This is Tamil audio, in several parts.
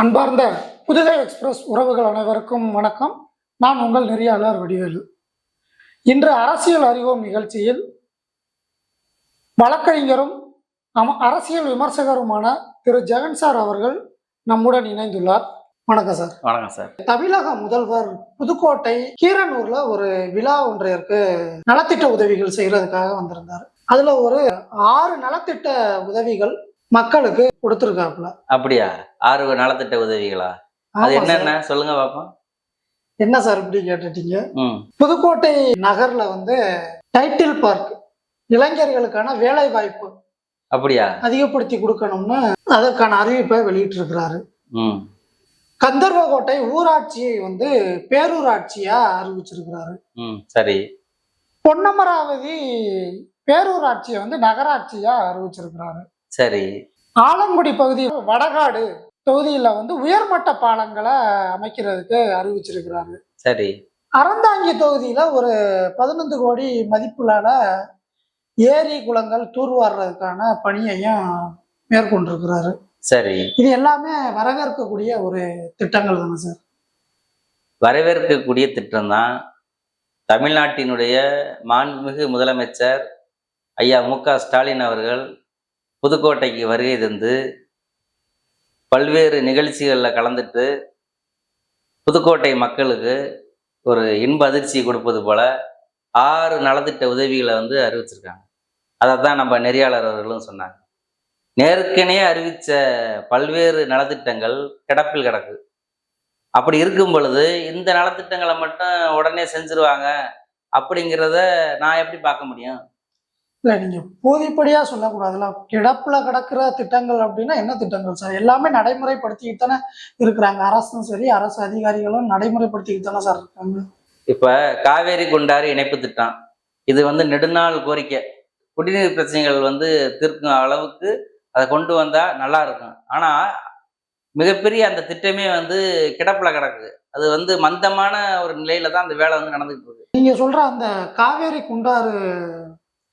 அன்பார்ந்த புதுகை எக்ஸ்பிரஸ் உறவுகள் அனைவருக்கும் வணக்கம். நான் உங்கள் நெறியாளர் வடிவேலு. இன்று அரசியல் அறிவோம் நிகழ்ச்சியில் வழக்கறிஞரும் அரசியல் விமர்சகருமான திரு. ஜெகன் சார் அவர்கள் நம்முடன் இணைந்துள்ளார். வணக்கம் சார். வணக்கம் சார். தமிழக முதல்வர் புதுக்கோட்டை கீரனூர்ல ஒரு விழா ஒன்றிற்கு நலத்திட்ட உதவிகள் செய்யறதுக்காக வந்திருந்தார். அதுல ஒரு ஆறு நலத்திட்ட உதவிகள் மக்களுக்கு கொடுத்துருக்காப்புல. அப்படியா? ஆறு நலத்திட்ட உதவிகளா? அது. என்னென்ன? சொல்லுங்க பாப்போம். என்ன சார் இப்படி கேட்டுட்டீங்க? புதுக்கோட்டை நகர்ல வந்து டைட்டில் பார்க் இளைஞர்களுக்கான வேலை வாய்ப்பு அப்படியா? அதிகப்படுத்தி கொடுக்கணும்னு அதற்கான அறிவிப்பை வெளியிட்டு இருக்கிறாரு கந்தர்வகோட்டை ஊராட்சியை வந்து பேரூராட்சியா அறிவிச்சிருக்கிறாரு. சரி. பொன்னமராவதி பேரூராட்சியை வந்து நகராட்சியா அறிவிச்சிருக்கிறாரு. சரி. ஆலங்குடி பகுதி வடகாடு தொகுதியில வந்து உயர்மட்ட பாலங்களை அமைக்கிறதுக்கு அறிவிச்சிருக்கிறாரு. சரி. அறந்தாங்கி தொகுதியில ஒரு பதினஞ்சு கோடி மதிப்புலான ஏரி குளங்கள் தூர்வாடுறதுக்கான பணியையும் மேற்கொண்டிருக்கிறாரு. சரி. இது எல்லாமே வரவேற்கக்கூடிய ஒரு திட்டங்கள் தானே சார்? வரவேற்கக்கூடிய திட்டம் தான் தமிழ்நாட்டினுடைய மாண்புமிகு முதலமைச்சர் ஐயா மு க ஸ்டாலின் அவர்கள் புதுக்கோட்டைக்கு வருகை தந்து பல்வேறு நிகழ்ச்சிகளில் கலந்துட்டு புதுக்கோட்டை மக்களுக்கு ஒரு இன்ப அதிர்ச்சி கொடுப்பது போல ஆறு நலத்திட்ட உதவிகளை வந்து அறிவிச்சிருக்காங்க. அதை தான் நம்ம நெறியாளர் அவர்களும் சொன்னாங்க. நேருக்கனே அறிவித்த பல்வேறு நலத்திட்டங்கள் கிடப்பில் கிடக்கு. அப்படி இருக்கும் பொழுது இந்த நலத்திட்டங்களை மட்டும் உடனே செஞ்சிருவாங்க அப்படிங்கிறத நான் எப்படி பார்க்க முடியும்? இல்ல நீங்க போதிப்படியா சொல்லக்கூடாதுல. கிடப்புல கிடக்கிற திட்டங்கள் அப்படின்னா என்ன திட்டங்கள் சார்? எல்லாமே நடைமுறைப்படுத்திக்கிட்டு தானே இருக்கிறாங்க. அரசும் சரி அரசு அதிகாரிகளும் நடைமுறைப்படுத்திக்கிட்டு தானே சார் இருக்காங்க. இப்ப காவேரி குண்டாறு இணைப்பு திட்டம். இது வந்து நெடுநாள் கோரிக்கை. குடிநீர் பிரச்சனைகள் வந்து தீர்க்கும் அளவுக்கு அதை கொண்டு வந்தா நல்லா இருக்கும். ஆனா மிகப்பெரிய அந்த திட்டமே வந்து கிடப்புல கிடக்கு அது வந்து மந்தமான ஒரு நிலையில தான் அந்த வேலை வந்து நடந்துட்டு இருக்கு. நீங்க சொல்ற அந்த காவேரி குண்டாறு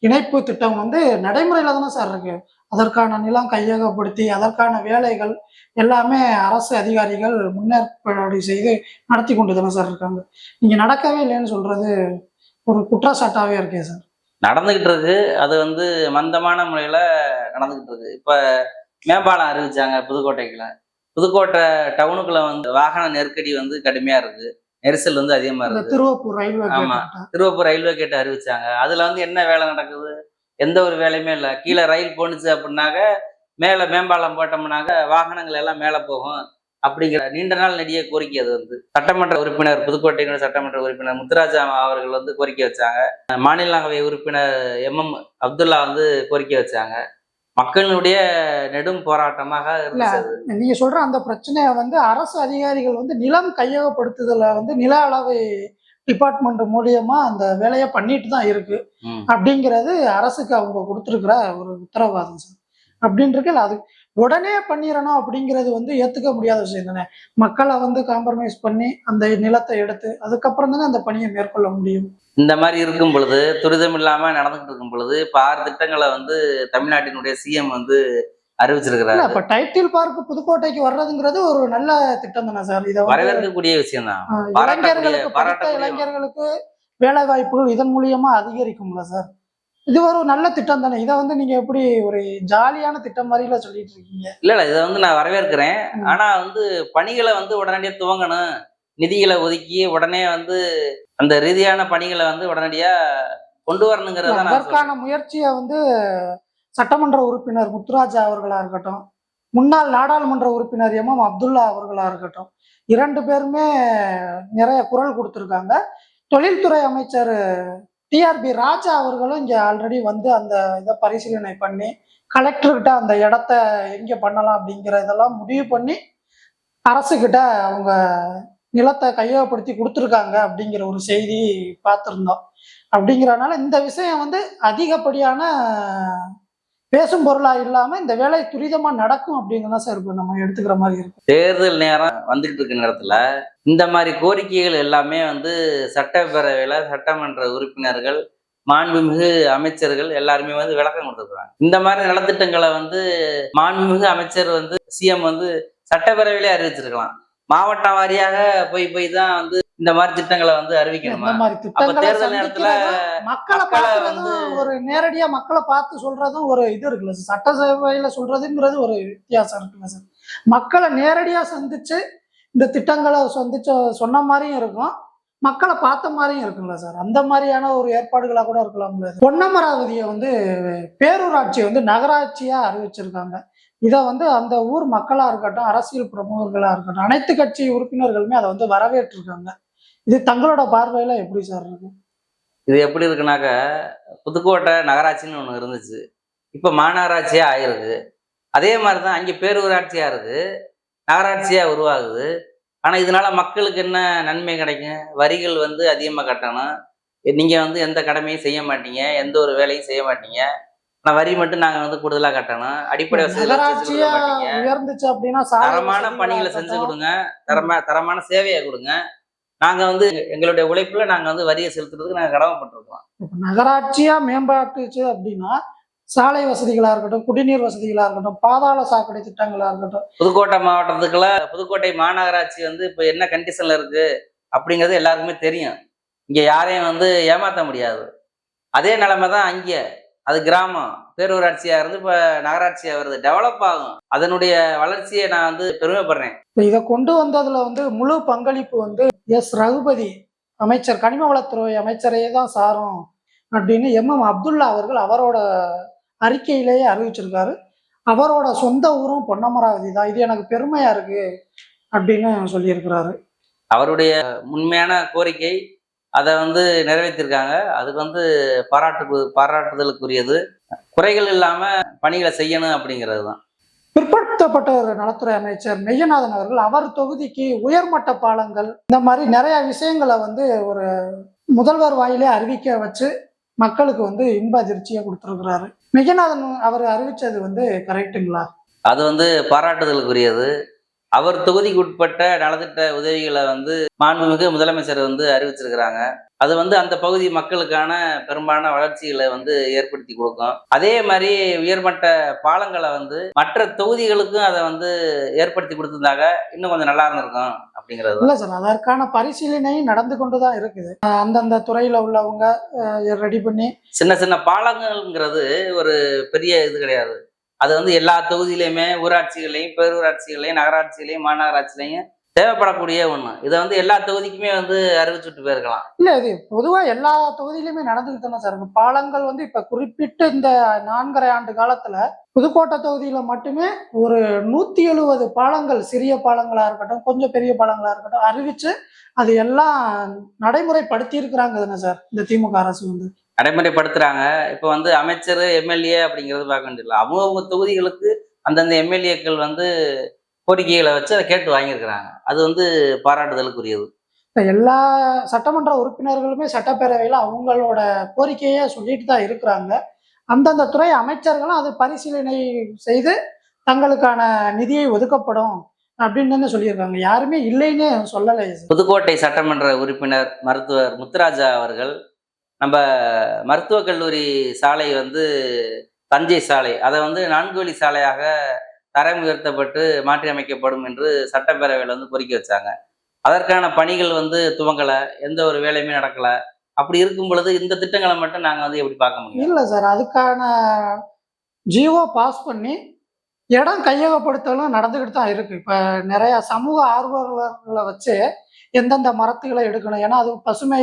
இணைப்பு திட்டம் வந்து நடைமுறையில் தானே சார் இருக்கு. அதற்கான நிலம் கையகப்படுத்தி அதற்கான வேலைகள் எல்லாமே அரசு அதிகாரிகள் முன்னேற்பாடு செய்து நடத்தி கொண்டு தானே சார் இருக்காங்க. நீங்கள் நடக்கவே இல்லைன்னு சொல்றது ஒரு குற்றச்சாட்டாகவே இருக்கே சார் நடந்துகிட்டு இருக்கு. அது வந்து மந்தமான முறையில் நடந்துகிட்டு இருக்கு. இப்போ மேம்பாலம் அறிவிச்சாங்க புதுக்கோட்டைக்குள்ள. புதுக்கோட்டை டவுனுக்குள்ள வந்து வாகன நெருக்கடி வந்து கடுமையாக இருக்குது நெரிசல் வந்து அதிகமா இருக்கு. திருவப்பூர் ரயில்வே ஆமா. திருவப்பூர் ரயில்வே கேட் அறிவிச்சாங்க. அதுல வந்து என்ன வேலை நடக்குது? எந்த ஒரு வேலையுமே இல்லை. கீழே ரயில் போணுச்சு அப்படின்னாக்க மேல மேம்பாலம் போட்டோம்னாக்க வாகனங்கள் எல்லாம் மேல போகும். அப்படிங்கிற நீண்ட நாள் நெடிய கோரிக்கை அது வந்து. சட்டமன்ற உறுப்பினர் புதுக்கோட்டையினுடைய சட்டமன்ற உறுப்பினர் முத்துராஜா அவர்கள் வந்து கோரிக்கை வச்சாங்க. மாநிலங்களவை உறுப்பினர் எம் எம் அப்துல்லா வந்து கோரிக்கை வச்சாங்க. மக்களுடைய நெடும் போராட்டமாக. நீங்க சொல்ற அந்த பிரச்சனையை வந்து அரசு அதிகாரிகள் வந்து நிலம் கையகப்படுத்துதல வந்து நில அளவை டிபார்ட்மெண்ட் மூலியமா அந்த வேலையை பண்ணிட்டு தான் இருக்கு. அப்படிங்கிறது அரசுக்கு அவங்க கொடுத்துருக்கிற ஒரு உத்தரவாதம் சார் அப்படின்றது அது உடனே பண்ணிடணும் அப்படிங்கிறது வந்து ஏத்துக்க முடியாத விஷயம் தானே. மக்களை வந்து காம்ப்ரமைஸ் பண்ணி அந்த நிலத்தை எடுத்து அதுக்கப்புறம் தானே அந்த பணியை மேற்கொள்ள முடியும். இந்த மாதிரி இருக்கும் பொழுது துரிதம் இல்லாம நடந்துகிட்டு இருக்கும் பொழுது இப்ப ஆறு திட்டங்களை வந்து தமிழ்நாட்டினுடைய சிஎம் வந்து அறிவிச்சிருக்கிறாரு. இப்ப டைட்டில் பார்க் புதுக்கோட்டைக்கு வர்றதுங்கிறது ஒரு நல்ல திட்டம் தானே சார். இதை வரவேற்கக்கூடிய விஷயம் தான். இளைஞர்களுக்கு இளைஞர்களுக்கு வேலை வாய்ப்புகள் இதன் மூலியமா அதிகரிக்கும்ல சார். இது ஒரு நல்ல திட்டம் தானே? இதை வந்து நீங்க எப்படி ஒரு ஜாலியான திட்டம் மாதிரில சொல்லிட்டு இருக்கீங்க? இல்ல இல்ல இதை வந்து நான் வரவேற்கிறேன். ஆனா வந்து பணிகளை வந்து உடனடியாக துவங்கணும். நிதிகளை ஒதுக்கி உடனே வந்து அந்த ரீதியான பணிகளை வந்து உடனடியா கொண்டு வரணுங்கிறத. அதற்கான முயற்சியை வந்து சட்டமன்ற உறுப்பினர் முத்துராஜா அவர்களா இருக்கட்டும் முன்னாள் நாடாளுமன்ற உறுப்பினர் எம். எம். அப்துல்லா அவர்களா இருக்கட்டும் இரண்டு பேருமே நிறைய குரல் கொடுத்துருக்காங்க. தொழில்துறை அமைச்சர் டிஆர்பி ராஜா அவர்களும் இங்கே ஆல்ரெடி வந்து அந்த இதை பரிசீலனை பண்ணி கலெக்டர்கிட்ட அந்த இடத்த எங்கே பண்ணலாம் அப்படிங்கிற இதெல்லாம் முடிவு பண்ணி அரசுக்கிட்ட அவங்க நிலத்தை கையகப்படுத்தி கொடுத்துருக்காங்க அப்படிங்கிற ஒரு செய்தி பார்த்துருந்தோம். அப்படிங்கிறனால இந்த விஷயம் வந்து அதிகப்படியான பேசும் பொருளா இல்லாம இந்த வேலை துரிதமா நடக்கும் அப்படிங்கிறத சார் இப்போ நம்ம எடுத்துக்கிற மாதிரி இருக்கு. தேர்தல் நேரம் வந்துகிட்டு இருக்க நேரத்துல இந்த மாதிரி கோரிக்கைகள் எல்லாமே வந்து சட்டப்பேரவையில சட்டமன்ற உறுப்பினர்கள் மாண்புமிகு அமைச்சர்கள் எல்லாருமே வந்து விளக்கம் கொடுத்துருக்காங்க இந்த மாதிரி நலத்திட்டங்களை வந்து மாண்புமிகு அமைச்சர் வந்து சிஎம் வந்து சட்டப்பேரவையிலே அறிவிச்சிருக்கலாம். மாவட்ட வாரியாக போய் போய் தான் வந்து இந்த மாதிரி திட்டங்களை வந்து அறிவிக்கணுமா? இந்த மாதிரி அப்ப திட்டங்களை தேர்தல் நேரத்துல மக்களை பார்க்கறதும் ஒரு நேரடியா மக்களை பார்த்து சொல்றதும் ஒரு இது இருக்குல்ல சார். சட்டசபையில சொல்றதுங்கிறது ஒரு வித்தியாசம் இருக்குல்ல சார். மக்களை நேரடியா சந்திச்சு இந்த திட்டங்களை சந்திச்ச சொன்ன மாதிரியும் இருக்கும். மக்களை பார்த்த மாதிரியும் இருக்குல்ல சார். அந்த மாதிரியான ஒரு ஏற்பாடுகளா கூட இருக்கலாம்ல பொன்னமராவதியை வந்து பேரூராட்சியை வந்து நகராட்சியா அறிவிச்சிருக்காங்க. இதை வந்து அந்த ஊர் மக்களா இருக்கட்டும் அரசியல் பிரமுகர்களா இருக்கட்டும் அனைத்து கட்சி உறுப்பினர்களுமே அதை வந்து வரவேற்றிருக்காங்க. இது தங்களோட பார்வையில எப்படி சார் இருக்கு? இது எப்படி இருக்குனாக்க புதுக்கோட்டை நகராட்சின்னு ஒன்று இருந்துச்சு. இப்போ மாநகராட்சியா ஆயிருக்கு. அதே மாதிரி தான் அங்கே பேரூராட்சியா இருக்கு. நகராட்சியா உருவாகுது. ஆனால் இதனால மக்களுக்கு என்ன நன்மை கிடைக்கும்? வரிகள் வந்து அதிகமாக கட்டணும். நீங்கள் வந்து எந்த கடமையும் செய்ய மாட்டீங்க. எந்த ஒரு வேலையும் செய்ய மாட்டீங்க. ஆனால் வரி மட்டும் நாங்கள் வந்து கூடுதலாக கட்டணும். அடிப்படை வசதி தரமான பணிகளை செஞ்சு. கொடுங்க. தரமா தரமான சேவையை கொடுங்க. நாங்கள் வந்து எங்களுடைய உழைப்புல நாங்கள் வந்து வரியை செலுத்துறதுக்கு நாங்கள் கடமைப்பட்டிருக்கோம். இப்ப நகராட்சியா மேம்பாட்டுச்சு அப்படின்னா சாலை வசதிகளா இருக்கட்டும் குடிநீர் வசதிகளா இருக்கட்டும் பாதாள சாக்கடை திட்டங்களா இருக்கட்டும். புதுக்கோட்டை மாவட்டத்துக்குள்ள புதுக்கோட்டை மாநகராட்சி வந்து இப்போ என்ன கண்டிஷன்ல இருக்கு அப்படிங்கிறது எல்லாருக்குமே தெரியும். இங்க யாரையும் வந்து ஏமாத்த முடியாது. அதே நிலைமை தான் அங்கே. அது கிராமம். பேரூராட்சியா இருந்து இப்போ நகராட்சியா வருது. டெவலப் ஆகும். அதனுடைய வளர்ச்சியை நான் வந்து பெருமைப்படுறேன். இதை கொண்டு வந்ததுல வந்து முழு பங்களிப்பு வந்து எஸ். ரகுபதி அமைச்சர் கனிம வளத்துறை அமைச்சரையே தான் சாரும் அப்படின்னு எம். எம். அப்துல்லா அவர்கள் அவரோட அறிக்கையிலேயே அறிவிச்சிருக்காரு. அவரோட சொந்த ஊரும் பொன்னமராவதி தான். இது எனக்கு பெருமையா இருக்கு அப்படின்னு சொல்லியிருக்கிறாரு. அவருடைய உண்மையான கோரிக்கை அதை வந்து நிறைவேற்றிருக்காங்க. அதுக்கு வந்து பாராட்டு பாராட்டுதலுக்குரியது. குறைகள் இல்லாம பணிகளை செய்யணும் அப்படிங்கிறது தான் பிற்படுத்தப்பட்ட ஒரு நலத்துறை அமைச்சர் மெய்யநாதன் அவர்கள் அவர் தொகுதிக்கு உயர்மட்ட பாலங்கள் இந்த மாதிரி நிறைய விஷயங்களை வந்து ஒரு முதல்வர் வாயிலே அறிவிக்க வச்சு மக்களுக்கு வந்து இன்ப அதிர்ச்சியை கொடுத்துருக்கிறாரு. மெய்யநாதன் அவர் அறிவிச்சது வந்து கரெக்டுங்களா அது வந்து பாராட்டுதலுக்குரியது. அவர் தொகுதிக்கு உட்பட்ட நலத்திட்ட உதவிகளை வந்து மாண்புமிகு முதலமைச்சர் வந்து அறிவிச்சிருக்கிறாங்க. அது வந்து அந்த பகுதி மக்களுக்கான பெரும்பாலான வளர்ச்சிகளை வந்து ஏற்படுத்தி கொடுக்கும். அதே மாதிரி உயர்மட்ட பாலங்களை வந்து மற்ற தொகுதிகளுக்கும் அதை வந்து ஏற்படுத்தி கொடுத்திருந்தாங்க இன்னும் கொஞ்சம் நல்லா இருந்திருக்கும் அப்படிங்கிறது தான். இல்ல சார் அதற்கான பரிசீலனை நடந்து கொண்டுதான் இருக்குது. அஹ் அந்தந்த துறையில உள்ளவங்க ரெடி பண்ணி சின்ன சின்ன பாலங்கள்ங்கிறது ஒரு பெரிய இது கிடையாது. அது வந்து எல்லா தொகுதியிலையுமே ஊராட்சிகளையும் பேரூராட்சிகளையும் நகராட்சிகளையும் மாநகராட்சிகளையும் தேவைப்படக்கூடிய ஒண்ணு. இதை வந்து எல்லா தொகுதிக்குமே வந்து அறிவிச்சுட்டு போயிருக்கலாம். இல்ல இது பொதுவா எல்லா தொகுதியிலுமே நடந்துட்டு தானே சார் பாலங்கள் வந்து இப்ப குறிப்பிட்ட இந்த நான்கரை ஆண்டு காலத்துல புதுக்கோட்டை தொகுதியில மட்டுமே ஒரு நூத்தி எழுபது பாலங்கள் சிறிய பாலங்களா இருக்கட்டும் கொஞ்சம் பெரிய பாலங்களா இருக்கட்டும் அறிவிச்சு அது எல்லாம் நடைமுறைப்படுத்தி இருக்கிறாங்க தானே சார் இந்த திமுக அரசு வந்து. நடைமுறைப்படுத்துறாங்க. இப்போ வந்து அமைச்சர் எம்எல்ஏ அப்படிங்கிறது பார்க்க வேண்டியதில்லை அவங்கவுங்க தொகுதிகளுக்கு அந்தந்த எம்எல்ஏக்கள் வந்து கோரிக்கைகளை வச்சு அதை கேட்டு வாங்கியிருக்கிறாங்க. அது வந்து பாராட்டுதலுக்குரியது. இப்ப எல்லா சட்டமன்ற உறுப்பினர்களுமே சட்டப்பேரவையில அவங்களோட கோரிக்கையை சொல்லிட்டு தான் இருக்கிறாங்க. அந்தந்த துறை அமைச்சர்களும் அது பரிசீலனை செய்து தங்களுக்கான நிதியை ஒதுக்கப்படும் அப்படின்னு தானே சொல்லியிருக்காங்க. யாருமே இல்லைன்னு சொல்லலை. புதுக்கோட்டை சட்டமன்ற உறுப்பினர் மருத்துவர் முத்துராஜா அவர்கள் நம்ம மருத்துவக் கல்லூரி சாலை வந்து தஞ்சை சாலை. அதை வந்து நான்கு வழி சாலையாக தரம் உயர்த்தப்பட்டு மாற்றி அமைக்கப்படும் என்று சட்டப்பேரவையில் வந்து கோரிக்கை வச்சாங்க. அதற்கான பணிகள் வந்து துவங்கலை. எந்த ஒரு வேலையுமே நடக்கலை. அப்படி இருக்கும் பொழுது இந்த திட்டங்களை மட்டும் நாங்கள் வந்து எப்படி பார்க்க முடியும்? இல்லை சார் அதுக்கான ஜியோ பாஸ் பண்ணி இடம் கையகப்படுத்தலும் நடந்துக்கிட்டு தான் இருக்கு. இப்போ நிறைய சமூக ஆர்வலர்களை வச்சு எந்தெந்த மரத்துகளை எடுக்கணும்? ஏன்னா அது பசுமை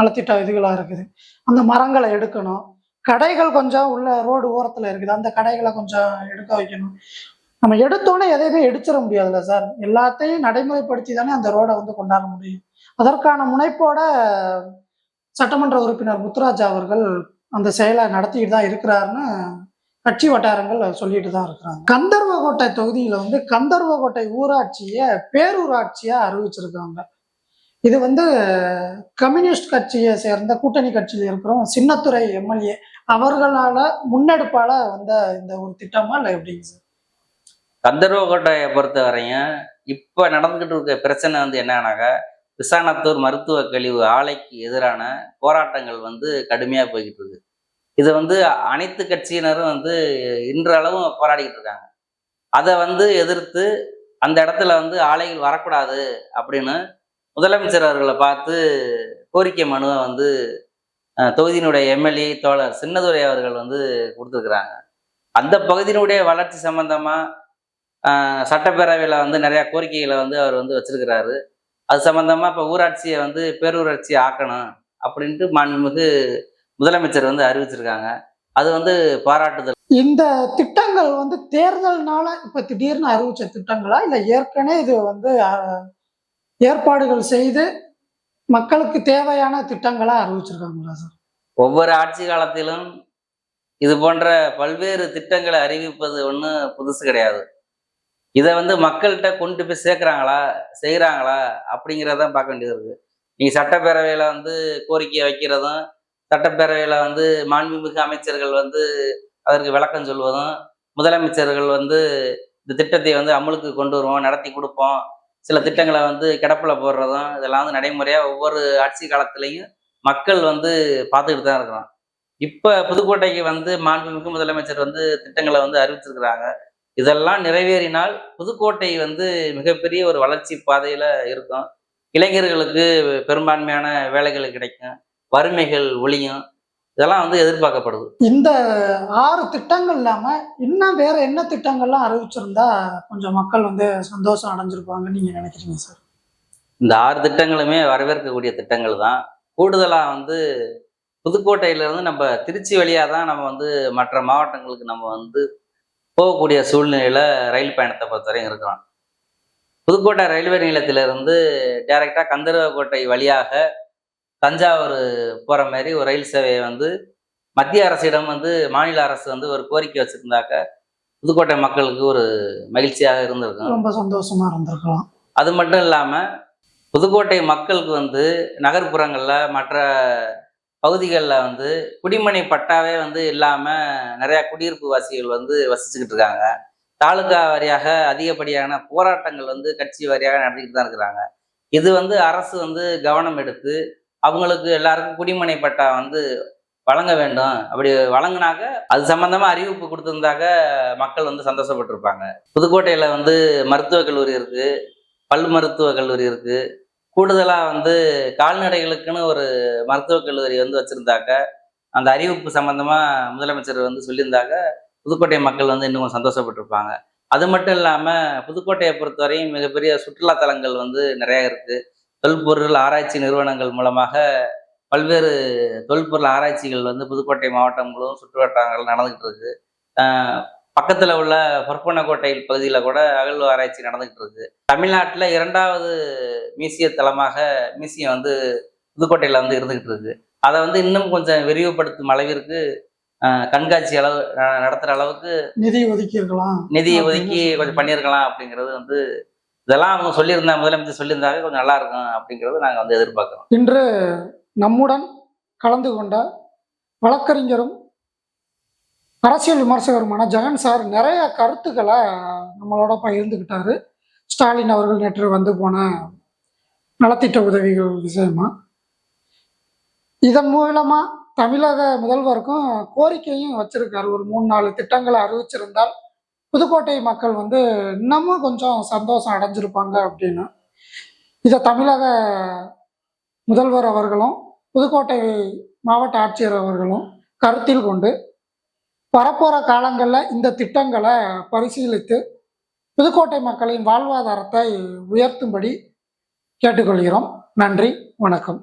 நலத்திட்ட இதுகளாக இருக்குது. அந்த மரங்களை எடுக்கணும். கடைகள் கொஞ்சம் உள்ள ரோடு ஓரத்தில் இருக்குது. அந்த கடைகளை கொஞ்சம் எடுக்க வைக்கணும். நம்ம எடுத்தோன்னே எதையுமே எடுச்சிட முடியாதுல்ல சார். எல்லாத்தையும் நடைமுறைப்படுத்தி தானே அந்த ரோடை வந்து கொண்டாட முடியும். அதற்கான முனைப்போட சட்டமன்ற உறுப்பினர் முத்துராஜா அவர்கள் அந்த செயலை நடத்திட்டு தான் இருக்கிறாருன்னு கட்சி வட்டாரங்கள் சொல்லிட்டு தான் இருக்கிறாங்க. கந்தர்வகோட்டை தொகுதியில வந்து கந்தர்வகோட்டை ஊராட்சியை பேரூராட்சியா அறிவிச்சிருக்காங்க. இது வந்து கம்யூனிஸ்ட் கட்சியை சேர்ந்த கூட்டணி கட்சியில் இருக்கிறோம். சின்னத்துறை எம்எல்ஏ. அவர்களால முன்னெடுப்பால வந்த இந்த ஒரு திட்டமா இல்லை எப்படிங்க சார்? கந்தர்வகோட்டையை பொறுத்த வரையும் இப்போ நடந்துகிட்டு இருக்க பிரச்சனை வந்து என்னன்னாக்கா விசானத்தூர் மருத்துவ கழிவு ஆலைக்கு எதிரான போராட்டங்கள் வந்து கடுமையாக போய்கிட்டு இருக்கு. இதை வந்து அனைத்து கட்சியினரும் வந்து இன்றளவும் போராடிக்கிட்டு இருக்காங்க. அதை வந்து எதிர்த்து அந்த இடத்துல வந்து ஆலைகள் வரக்கூடாது அப்படின்னு முதலமைச்சர் அவர்களை பார்த்து கோரிக்கை மனுவை வந்து தொகுதியினுடைய எம்எல்ஏ தோழர் சின்னதுரை அவர்கள் வந்து கொடுத்துருக்குறாங்க. அந்த பகுதியினுடைய வளர்ச்சி சம்பந்தமாக சட்டப்பேரவையில் வந்து நிறையா கோரிக்கைகளை வந்து அவர் வந்து வச்சிருக்கிறாரு. அது சம்பந்தமாக இப்போ ஊராட்சியை வந்து பேரூராட்சி ஆக்கணும் அப்படின்ட்டு மாண்புமிகு முதலமைச்சர் வந்து அறிவிச்சிருக்காங்க. அது வந்து பாராட்டுதல். இந்த திட்டங்கள் வந்து தேர்தல்னால இப்போ திடீர்னு அறிவிச்ச திட்டங்களா? இல்லை ஏற்கனவே இது வந்து ஏற்பாடுகள் செய்து மக்களுக்கு தேவையான திட்டங்களை அறிவிச்சிருக்காங்களா சார்? ஒவ்வொரு ஆட்சி காலத்திலும் இது போன்ற பல்வேறு திட்டங்களை அறிவிப்பது ஒன்றும் புதுசு கிடையாது. இதை வந்து மக்கள்கிட்ட கொண்டு போய் சேர்க்குறாங்களா செய்கிறாங்களா அப்படிங்கிறத பார்க்க வேண்டியது இருக்குது நீங்கள் சட்டப்பேரவையில் வந்து கோரிக்கையை வைக்கிறதும் சட்டப்பேரவையில் வந்து மாண்புமிகு அமைச்சர்கள் வந்து அதற்கு விளக்கம் சொல்வதும் முதலமைச்சர்கள் வந்து இந்த திட்டத்தை வந்து அமலுக்கு கொண்டு வருவோம் நடத்தி கொடுப்போம் சில திட்டங்களை வந்து கிடப்பில் போடுறதும் இதெல்லாம் வந்து நடைமுறையாக ஒவ்வொரு ஆட்சி காலத்திலையும் மக்கள் வந்து பார்த்துக்கிட்டு தான் இருக்கிறோம் இப்போ புதுக்கோட்டைக்கு வந்து மாண்புமிகு முதலமைச்சர் வந்து திட்டங்களை வந்து அறிவிச்சிருக்கிறாங்க. இதெல்லாம் நிறைவேறினால் புதுக்கோட்டை வந்து மிகப்பெரிய ஒரு வளர்ச்சி பாதையில் இருக்கும். இளைஞர்களுக்கு பெரும்பான்மையான வேலைகள் கிடைக்கும். வறுமைகள் ஒழியும். இதெல்லாம் வந்து எதிர்பார்க்கப்படுது. இந்த ஆறு திட்டங்கள் இல்லாம இன்னும் வேற என்ன திட்டங்கள்லாம் அறிவிச்சிருந்தா கொஞ்சம் மக்கள் வந்து சந்தோஷம் அடைஞ்சிருப்பாங்கன்னு நீங்க நினைக்கிறீங்க சார்? இந்த ஆறு திட்டங்களுமே வரவேற்கக்கூடிய திட்டங்கள் தான். கூடுதலாக வந்து புதுக்கோட்டையில இருந்து நம்ம திருச்சி வழியாக தான் நம்ம வந்து மற்ற மாவட்டங்களுக்கு நம்ம வந்து போகக்கூடிய சூழ்நிலையில ரயில் பயணத்தை பொறுத்தவரையும் இருக்கிறோம். புதுக்கோட்டை ரயில்வே நிலையத்திலிருந்து டைரெக்டாக கந்தர்வக்கோட்டை வழியாக தஞ்சாவூர் போகிற மாதிரி ஒரு ரயில் சேவையை வந்து மத்திய அரசிடம் வந்து மாநில அரசு வந்து ஒரு கோரிக்கை வச்சுருந்தாக்க புதுக்கோட்டை மக்களுக்கு ஒரு மகிழ்ச்சியாக இருந்திருக்கும். ரொம்ப சந்தோஷமா இருந்திருக்கலாம். அது மட்டும் இல்லாமல் புதுக்கோட்டை மக்களுக்கு வந்து நகர்ப்புறங்களில் மற்ற பகுதிகளில் வந்து குடிமனை பட்டாவே வந்து இல்லாமல் நிறையா குடியிருப்பு வாசிகள் வந்து வசிச்சுக்கிட்டு இருக்காங்க. தாலுகா வாரியாக அதிகப்படியான போராட்டங்கள் வந்து கட்சி வாரியாக நடத்திக்கிட்டு தான் இருக்கிறாங்க. இது வந்து அரசு வந்து கவனம் எடுத்து அவங்களுக்கு எல்லாருக்கும் குடிமனை பட்டா வந்து வழங்க வேண்டும். அப்படி வழங்கினாக்க அது சம்பந்தமா அறிவிப்பு கொடுத்திருந்தாக்க மக்கள் வந்து சந்தோஷப்பட்டிருப்பாங்க. புதுக்கோட்டையில வந்து மருத்துவக் கல்லூரி இருக்கு. பல் மருத்துவக் கல்லூரி இருக்கு. கூடுதலாக வந்து கால்நடைகளுக்குன்னு ஒரு மருத்துவக் கல்லூரி வந்து வச்சுருந்தாக்க அந்த அறிவிப்பு சம்மந்தமாக முதலமைச்சர் வந்து சொல்லியிருந்தாக்க புதுக்கோட்டை மக்கள் வந்து இன்னும் சந்தோஷப்பட்டிருப்பாங்க. அது மட்டும் இல்லாமல் புதுக்கோட்டையை பொறுத்தவரையும் மிகப்பெரிய சுற்றுலா தலங்கள் வந்து நிறையா இருக்குது தொல்பொருள் ஆராய்ச்சி நிறுவனங்கள் மூலமாக பல்வேறு தொல்பொருள் ஆராய்ச்சிகள் வந்து புதுக்கோட்டை மாவட்டம் முழுவதும் சுற்றுவட்டாரங்கள் நடந்துகிட்டு இருக்கு. பக்கத்துல உள்ள பொற்பனக்கோட்டை பகுதியில் கூட அகழ்வு ஆராய்ச்சி நடந்துகிட்டு இருக்கு. தமிழ்நாட்டில் இரண்டாவது மியூசிய தலமாக மியூசியம் வந்து புதுக்கோட்டையில் வந்து இருந்துகிட்டு இருக்கு. அதை வந்து இன்னும் கொஞ்சம் விரிவுபடுத்தும் அளவிற்கு கண்காட்சி அளவு ஆஹ் நடத்துற அளவுக்கு நிதி ஒதுக்கி இருக்கலாம் நிதி அப்படின்னு ஒதுக்கி. கொஞ்சம் பண்ணியிருக்கலாம் அப்படிங்கிறது வந்து இதெல்லாம் அவங்க சொல்லியிருந்தாங்க முதலமைச்சர் சொல்லியிருந்தாங்க கொஞ்சம் நல்லா இருக்கும் அப்படிங்கிறது நாங்கள் வந்து எதிர்பார்க்குறோம். இன்று நம்முடன் கலந்து கொண்ட வழக்கறிஞரும் அரசியல் விமர்சகருமான ஜெகன் சார் நிறைய கருத்துக்களை நம்மளோட பகிர்ந்துக்கிட்டாரு ஸ்டாலின் அவர்கள் நேற்று வந்து போன நலத்திட்ட உதவிகள் விஷயமா. இதன் மூலமா தமிழக முதல்வருக்கும் கோரிக்கையும் வச்சிருக்காரு. ஒரு மூணு நாலு திட்டங்களை அறிவிச்சிருந்தால் புதுக்கோட்டை மக்கள் வந்து இன்னமும் கொஞ்சம் சந்தோஷம் அடைஞ்சிருப்பாங்க அப்படின்னு. இதை தமிழக முதல்வர் அவர்களும் புதுக்கோட்டை மாவட்ட ஆட்சியர் அவர்களும் கருத்தில் கொண்டு வரப்போகிற காலங்களில் இந்த திட்டங்களை பரிசீலித்து புதுக்கோட்டை மக்களின் வாழ்வாதாரத்தை உயர்த்தும்படி கேட்டுக்கொள்கிறோம். நன்றி வணக்கம்.